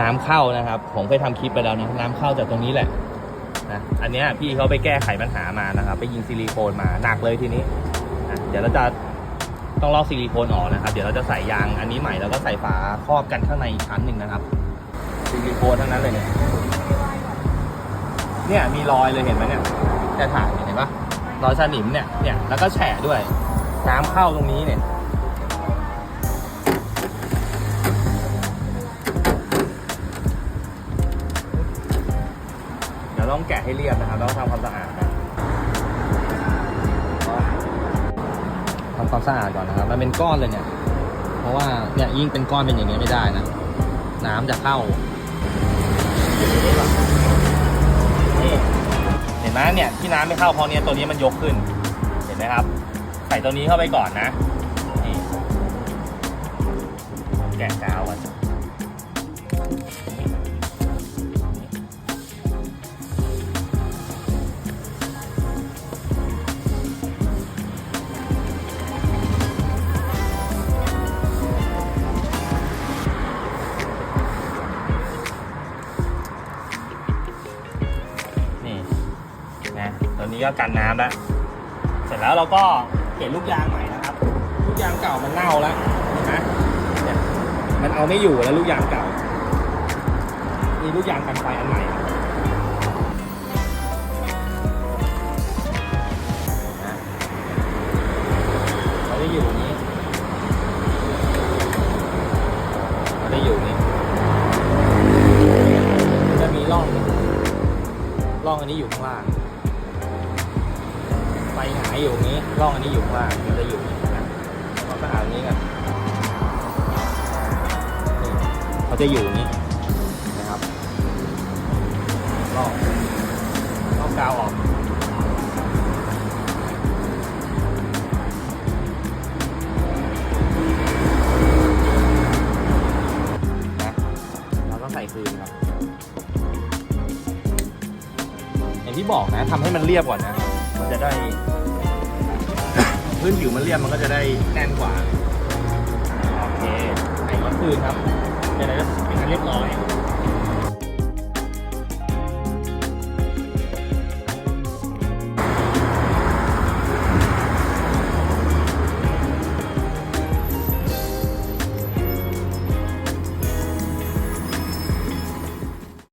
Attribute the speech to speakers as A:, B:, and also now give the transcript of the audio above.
A: น้ำเข้านะครับ ผมเคยทำคลิปไปแล้วนะน้ำเข้าจากตรงนี้แหละนะอันนี้พี่เขาไปแก้ไขปัญหามานะครับ ไปยิงซิลิโคนมาหนักเลยทีนี้นะเดี๋ยวเราจะต้องลอกซิลิโคนออกนะครับ เดี๋ยวเราจะใส่ยางอันนี้ใหม่แล้วก็ใส่ฝาครอบกันข้างในอีกชั้นหนึ่งนะครับซิลิโคนทั้งนั้นเลยเนี่ยเนี่ยมีรอยเลยเห็นไหมเนี่ยจะถ่ายเห็นปะรอยสนิมเนี่ยเนี่ยแล้วก็แฉะด้วย น้ำเข้าตรงนี้เนี่ย เดี๋ยวต้องแกะให้เรียบนะครับแล้วก็ทำความสะอาดนะทำความสะอาดก่อนนะครับมันเป็นก้อนเลยเนี่ย เพราะว่าเนี่ยยิ่งเป็นก้อนเป็นอย่างนี้ยไม่ได้นะ น้ำจะเข้านี่เห็นไหมเนี่ยที่น้ำไม่เข้าเพราะเนี้ยตัวนี้มันยกขึ้น เห็นไหมครับ ใส่ตัวนี้เข้าไปก่อนนะนี่แกะกาวก่อน นี้ก็กันน้ำแล้ว เสร็จแล้วเราก็เปลี่ยนลูกยางใหม่นะครับ ลูกยางเก่ามันเน่าแล้วนะเนี่ยมันเอาไม่อยู่แล้วลูกยางเก่า มีลูกยางกันไฟอันใหม่ครับนะเขาจะอยู่นี้เขาจะอยู่นี้จะมีร่องร่องอันนี้อยู่ข้างล่าง ไฟหายอยู่นี้ร่องอันนี้อยู่ข้างล่ามันจะอยู่นี้นะเราก็หาตรงนี้กันเขาจะอยู่นี้นะครับลอกลอกกาวออกนะเราก็ใส่คืนครับ อย่างที่บอกนะทำให้มันเรียบก่อนนะ จะได้ พื้นผิวมันเรียบมันก็จะได้แน่นกว่า โอเคใส่ก็คืนครับจะได้เป็นอันเรียบร้อย